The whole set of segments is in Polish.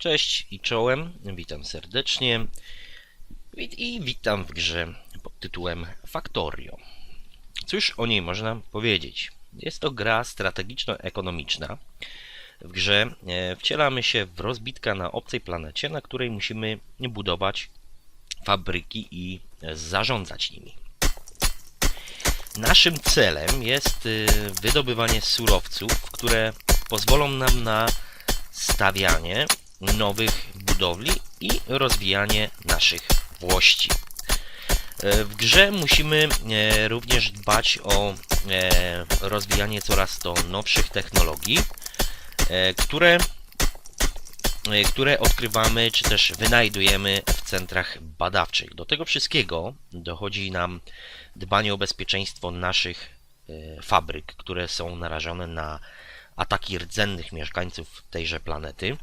Cześć i czołem, witam serdecznie i, witam w grze pod tytułem Factorio. Cóż o niej można powiedzieć? Jest to gra strategiczno-ekonomiczna. W grze e, wcielamy się w rozbitka na obcej planecie, na której musimy budować fabryki i zarządzać nimi. Naszym celem jest y, wydobywanie surowców, które pozwolą nam na stawianie nowych budowli i rozwijanie naszych włości. E, W grze musimy e, również dbać o e, rozwijanie coraz to nowszych technologii, które, które odkrywamy czy też wynajdujemy w centrach badawczych. Do tego wszystkiego dochodzi nam dbanie o bezpieczeństwo naszych fabryk, które są narażone na ataki rdzennych mieszkańców tejże planety.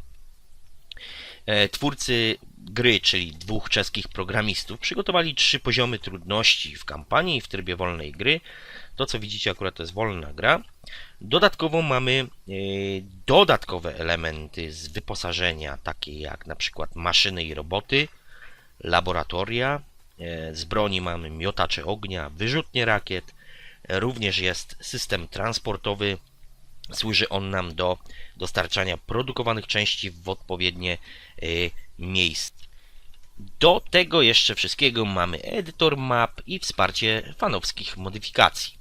E, Twórcy gry, czyli dwóch czeskich programistów, przygotowali trzy poziomy trudności w kampanii i w trybie wolnej gry. To, co widzicie, akurat to jest wolna gra. Dodatkowo mamy e, dodatkowe elementy z wyposażenia, takie jak na przykład maszyny i roboty, laboratoria. E, Z broni mamy miotacze ognia, wyrzutnie rakiet. Również jest system transportowy. Służy on nam do dostarczania produkowanych części w odpowiednie y, miejsca. Do tego jeszcze wszystkiego mamy edytor map i wsparcie fanowskich modyfikacji.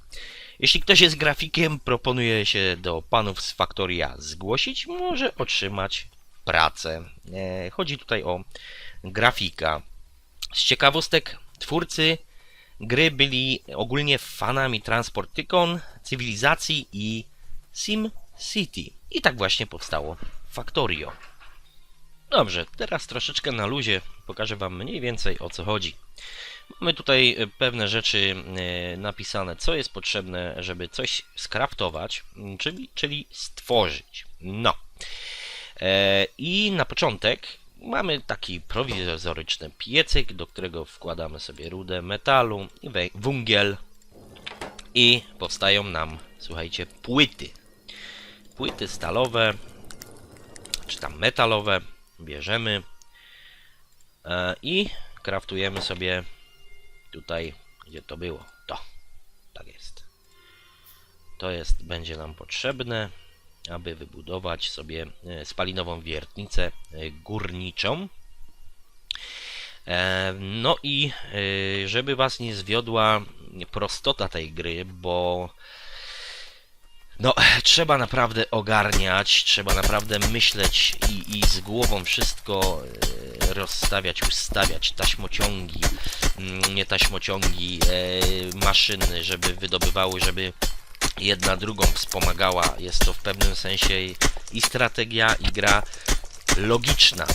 Jeśli ktoś jest grafikiem, proponuję się do panów z Factoria zgłosić, może otrzymać pracę. E, Chodzi tutaj o grafika. Z ciekawostek twórcy gry byli ogólnie fanami Transport Tycoon, cywilizacji i Sim City. I tak właśnie powstało Factorio. Dobrze, teraz troszeczkę na luzie pokażę Wam mniej więcej o co chodzi. Mamy tutaj e, pewne rzeczy e, napisane, co jest potrzebne, żeby coś skraftować, czyli, czyli stworzyć. No. E, I na początek mamy taki prowizoryczny piecyk, do którego wkładamy sobie rudę metalu węgiel i powstają nam, słuchajcie, płyty. Płyty stalowe, czy tam metalowe, bierzemy e, i kraftujemy sobie tutaj, gdzie to było. To, tak jest. To jest, będzie nam potrzebne, aby wybudować sobie e, spalinową wiertnicę e, górniczą. No i żeby Was nie zwiodła prostota tej gry, bo no, trzeba naprawdę ogarniać, trzeba naprawdę myśleć i, i z głową wszystko e, rozstawiać, ustawiać, taśmociągi, mm, nie taśmociągi, e, maszyny, żeby wydobywały, żeby jedna drugą wspomagała. Jest to w pewnym sensie i strategia, i gra logiczna.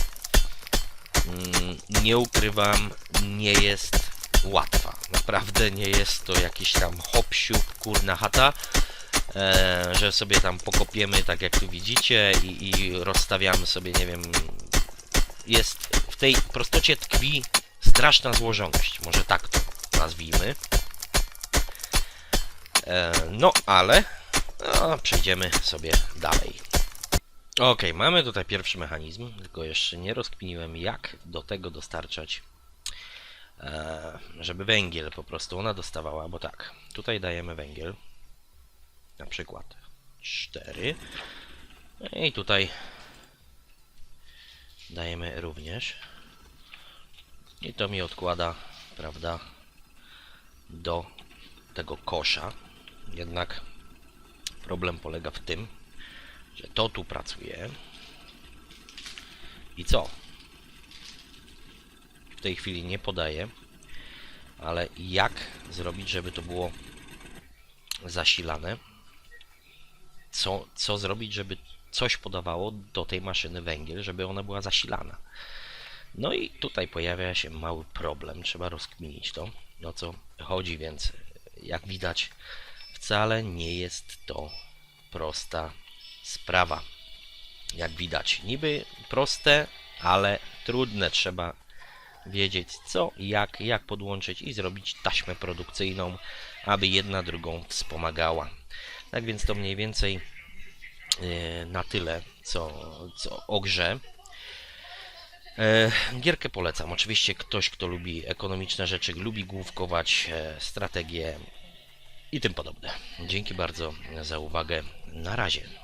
Mm, Nie ukrywam, nie jest łatwa. Naprawdę nie jest to jakiś tam hop kurna chata, e, że sobie tam pokopiemy tak jak tu widzicie i, i rozstawiamy sobie, nie wiem, jest w tej prostocie tkwi straszna złożoność, może tak to nazwijmy. E, no ale no, przejdziemy sobie dalej. Ok, mamy tutaj pierwszy mechanizm, tylko jeszcze nie rozkminiłem jak do tego dostarczać, e, żeby węgiel po prostu ona dostawała, bo tak, tutaj dajemy węgiel, na przykład 4 i tutaj dajemy również i to mi odkłada, prawda, do tego kosza. Jednak problem polega w tym, że to tu pracuje. I co? W tej chwili nie podaję, ale jak zrobić, żeby to było zasilane? Co, co zrobić, żeby coś podawało do tej maszyny węgiel, żeby ona była zasilana? No i tutaj pojawia się mały problem, trzeba rozkminić to, o co chodzi, więc jak widać, wcale nie jest to prosta sprawa. Jak widać, niby proste, ale trudne. Trzeba wiedzieć co, jak, jak podłączyć i zrobić taśmę produkcyjną, aby jedna drugą wspomagała. Tak więc to mniej więcej e, na tyle, co, co o grze. E, Gierkę polecam. Oczywiście ktoś, kto lubi ekonomiczne rzeczy, lubi główkować, e, strategie i tym podobne. Dzięki bardzo za uwagę. Na razie.